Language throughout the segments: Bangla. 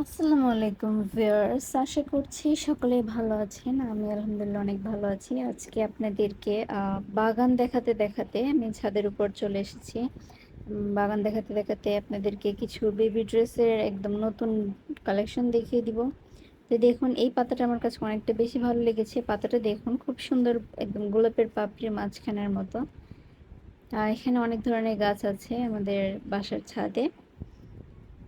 আসসালামু আলাইকুম ভিউয়ার্স। আশা করছি সকলে ভালো আছেন। আমি আলহামদুলিল্লাহ অনেক ভালো আছি। আজকে আপনাদেরকে বাগান দেখাতে দেখাতে আমি ছাদের উপর চলে এসেছি। বাগান দেখাতে দেখাতে আপনাদেরকে কিছু বেবি ড্রেসের একদম নতুন কালেকশন দেখিয়ে দিব। তো দেখুন, এই পাতাটা আমার কাছে অনেকটা বেশি ভালো লেগেছে। পাতাটা দেখুন, খুব সুন্দর একদম গোলাপের পাপড়ির মাঝখানের মতো। এখানে অনেক ধরনের গাছ আছে আমাদের বাসার ছাদে।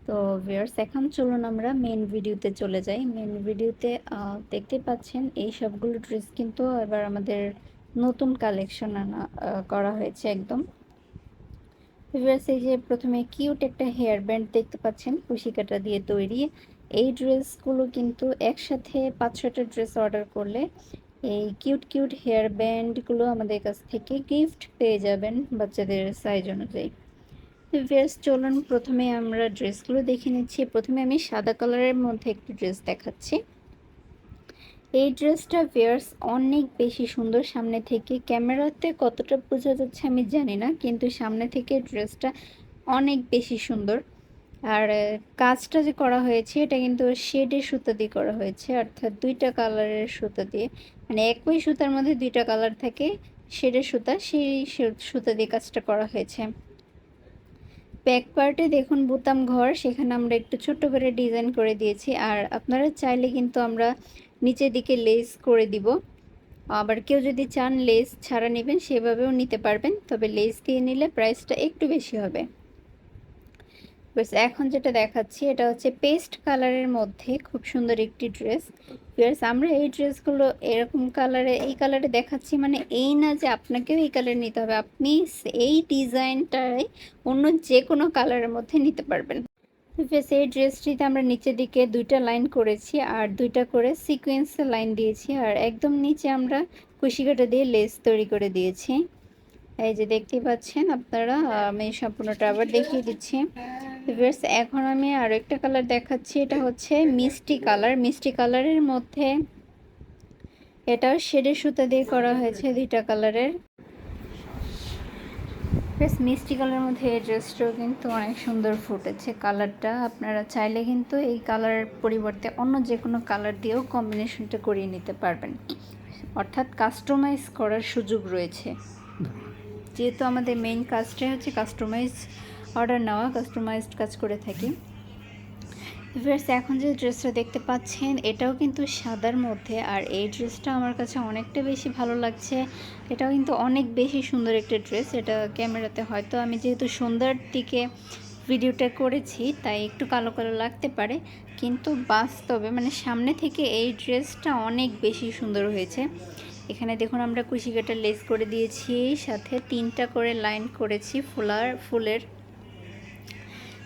তো ভিউয়ার্স, এখন চলুন আমরা মেন ভিডিওতে চলে যাই। মেন ভিডিওতে দেখতে পাচ্ছেন, এই সবগুলো ড্রেস কিন্তু এবার আমাদের নতুন কালেকশন আনা করা হয়েছে একদম। ভিউয়ার্স, এই যে প্রথমে কিউট একটা হেয়ার ব্যান্ড দেখতে পাচ্ছেন কাটা দিয়ে তৈরি। এই ড্রেসগুলো কিন্তু একসাথে পাঁচ ছটা ড্রেস অর্ডার করলে এই কিউট কিউট হেয়ার ব্যান্ডগুলো আমাদের কাছ থেকে গিফট পেয়ে যাবেন বাচ্চাদের সাইজ অনুযায়ী। ভিউয়ার্স চলুন, প্রথমে আমরা ড্রেসগুলো দেখে নিচ্ছি। প্রথমে আমি সাদা কালারের মধ্যে একটি ড্রেস দেখাচ্ছি। এই ড্রেসটা ভিউয়ার্স অনেক বেশি সুন্দর সামনে থেকে। ক্যামেরাতে কতটা বোঝা যাচ্ছে আমি জানি না, কিন্তু সামনে থেকে ড্রেসটা অনেক বেশি সুন্দর। আর কাজটা যে করা হয়েছে, এটা কিন্তু শেডের সুতা দিয়ে করা হয়েছে, অর্থাৎ দুইটা কালারের সুতা দিয়ে। মানে একই সুতার মধ্যে দুইটা কালার থাকে শেডের সুতা, সেই সুতা দিয়ে কাজটা করা হয়েছে। ব্যাক পার্টে দেখুন বোতাম ঘর, সেখানে আমরা একটু ছোট্ট করে ডিজাইন করে দিয়েছি। আর আপনারা চাইলে কিন্তু আমরা নিচের দিকে লেস করে দিব। আবার কেউ যদি চান লেস ছাড়া নেবেন, সেভাবেও নিতে পারবেন। তবে লেস দিয়ে নিলে প্রাইসটা একটু বেশি হবে। বাস এখন যেটা দেখাচ্ছি, এটা হচ্ছে পেস্ট কালারের মধ্যে খুব সুন্দর একটি ড্রেস প্লাস আমরা এই ড্রেসগুলো এরকম কালারে এই কালারে দেখাচ্ছি মানে এই না যে আপনাকেও এই কালার নিতে হবে। আপনি এই ডিজাইনটাই অন্য যে কোনো কালারের মধ্যে নিতে পারবেন। বেশ এই ড্রেসটিতে আমরা নিচের দিকে দুইটা লাইন করেছি আর দুইটা করে সিকোয়েন্সে লাইন দিয়েছি আর একদম নিচে আমরা কুশিকাটা দিয়ে লেস তৈরি করে দিয়েছি। এই যে দেখতে পাচ্ছেন আপনারা, আমি সম্পূর্ণটা আবার দেখিয়ে দিচ্ছি। ভিউয়ার্স এখন আমি আরও একটা কালার দেখাচ্ছি। এটা হচ্ছে মিষ্টি কালার মিষ্টি কালারের মধ্যে এটাও শেডের সুতা দিয়ে করা হয়েছে দুইটা কালারের বেশ মিষ্টি কালারের মধ্যে এই ড্রেসটাও কিন্তু অনেক সুন্দর ফুটেছে। কালারটা আপনারা চাইলে কিন্তু এই কালারের পরিবর্তে অন্য যে কোনো কালার দিয়েও কম্বিনেশনটা করিয়ে নিতে পারবেন। অর্থাৎ কাস্টমাইজ করার সুযোগ রয়েছে। যেহেতু আমাদের মেইন কাজটাই হচ্ছে কাস্টমাইজ অর্ডার নেওয়া কাস্টমাইজড কাজ করে থাকি। ভিউয়ার্স এখন যে ড্রেসটা দেখতে পাচ্ছেন, এটাও কিন্তু সাদার মধ্যে, আর এই ড্রেসটা আমার কাছে অনেকটা বেশি ভালো লাগছে। এটাও কিন্তু অনেক বেশি সুন্দর একটা ড্রেস এটা ক্যামেরাতে হয়তো আমি যেহেতু সন্ধ্যার দিকে ভিডিওটা করেছি, তাই একটু কালো কালো লাগতে পারে, কিন্তু বাস্তবে মানে সামনে থেকে এই ড্রেসটা অনেক বেশি সুন্দর হয়েছে। এখানে দেখুন আমরা কুশিকাটা লেস করে দিয়েছি, সাথে তিনটা করে লাইন করেছি ফুলার, ফুলের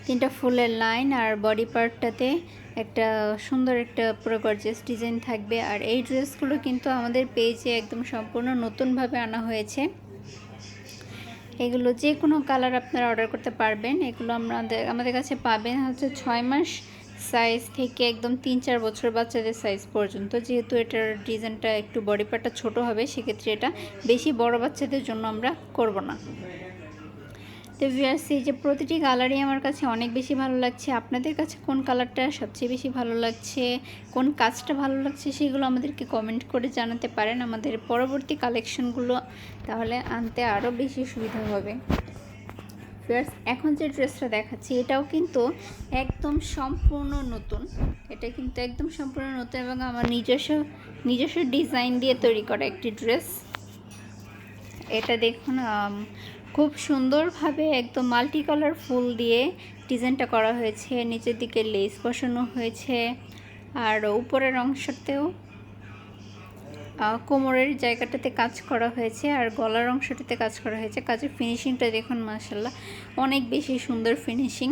তিনটা ফুলের লাইন আর বডি পার্টটাতে একটা সুন্দর একটা পুরো ডিজাইন থাকবে। আর এই ড্রেসগুলো কিন্তু আমাদের পেজে একদম সম্পূর্ণ নতুনভাবে আনা হয়েছে। এগুলো যে কোনো কালার আপনারা অর্ডার করতে পারবেন। এগুলো আমাদের আমাদের কাছে পাবেন হচ্ছে ছয় মাস সাইজ থেকে একদম তিন চার বছর বাচ্চাদের সাইজ পর্যন্ত। যেহেতু এটার ডিজাইনটা একটু বডি পার্টটা ছোটো হবে, সেক্ষেত্রে এটা বেশি বড় বাচ্চাদের জন্য আমরা করব না। তো ভিউয়ার্স এই যে প্রতিটি কালারই আমার কাছে অনেক বেশি ভালো লাগছে। আপনাদের কাছে কোন কালারটা সবচেয়ে বেশি ভালো লাগছে? কোন কাজটা ভালো লাগছে? সেগুলো আমাদেরকে কমেন্ট করে জানাতে পারেন আমাদের পরবর্তী কালেকশনগুলো তাহলে আনতে আরও বেশি সুবিধা হবে। ভিউয়ার্স এখন যে ড্রেসটা দেখাচ্ছি, এটাও কিন্তু একদম সম্পূর্ণ নতুন। এটা কিন্তু একদম সম্পূর্ণ নতুন এবং আমার নিজস্ব নিজস্ব ডিজাইন দিয়ে তৈরি করা একটি ড্রেস এটা দেখুন খুব সুন্দরভাবে একদম মাল্টি কালার ফুল দিয়ে ডিজাইনটা করা হয়েছে। নিচের দিকে লেস বসানো হয়েছে আর উপরের অংশতেও কোমরের জায়গাটাতে কাজ করা হয়েছে আর গলার অংশটাতে কাজ করা হয়েছে। কাজের ফিনিশিংটা দেখুন মাসাল্লাহ অনেক বেশি সুন্দর ফিনিশিং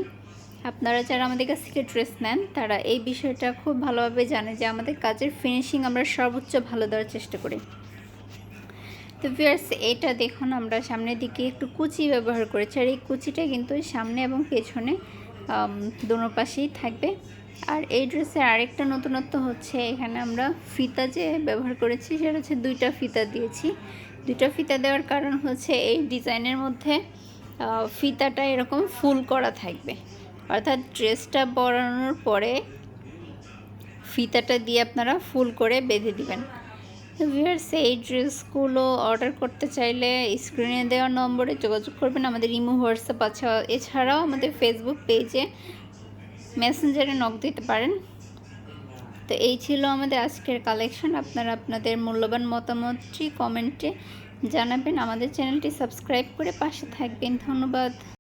আপনারা যারা আমাদের কাছ থেকে ড্রেস নেন, তারা এই বিষয়টা খুব ভালোভাবে জানে যে আমাদের কাজের ফিনিশিং আমরা সর্বোচ্চ ভালো দেওয়ার চেষ্টা করি। তো ভিউয়ার্স, এটা দেখুন, আমরা সামনের দিকে একটু কুচি ব্যবহার করেছি, আর এই কুচিটা কিন্তু সামনে এবং পেছনে দোনো পাশেই থাকবে। আর এই ড্রেসের আরেকটা নতুনত্ব হচ্ছে, এখানে আমরা ফিতা যে ব্যবহার করেছি, সেটা হচ্ছে দুইটা ফিতা দিয়েছি। দুইটা ফিতা দেওয়ার কারণ হচ্ছে, এই ডিজাইনের মধ্যে ফিতাটা এরকম ফুল করা থাকবে। অর্থাৎ ড্রেসটা বড়ানোর পরে, ফিতাটা দিয়ে আপনারা ফুল করে বেঁধে দিবেন। ভিউয়ার্স এই ড্রেসগুলো অর্ডার করতে চাইলে স্ক্রিনে দেওয়া নম্বরে যোগাযোগ করবেন। আমাদের ইমো হোয়াটসঅ্যাপ আছে। এছাড়াও আমাদের ফেসবুক পেজে মেসেঞ্জারে নক দিতে পারেন। তো এই ছিল আমাদের আজকের কালেকশন আপনারা আপনাদের মূল্যবান মতামতটি কমেন্টে জানাবেন। আমাদের চ্যানেলটি সাবস্ক্রাইব করে পাশে থাকবেন। ধন্যবাদ।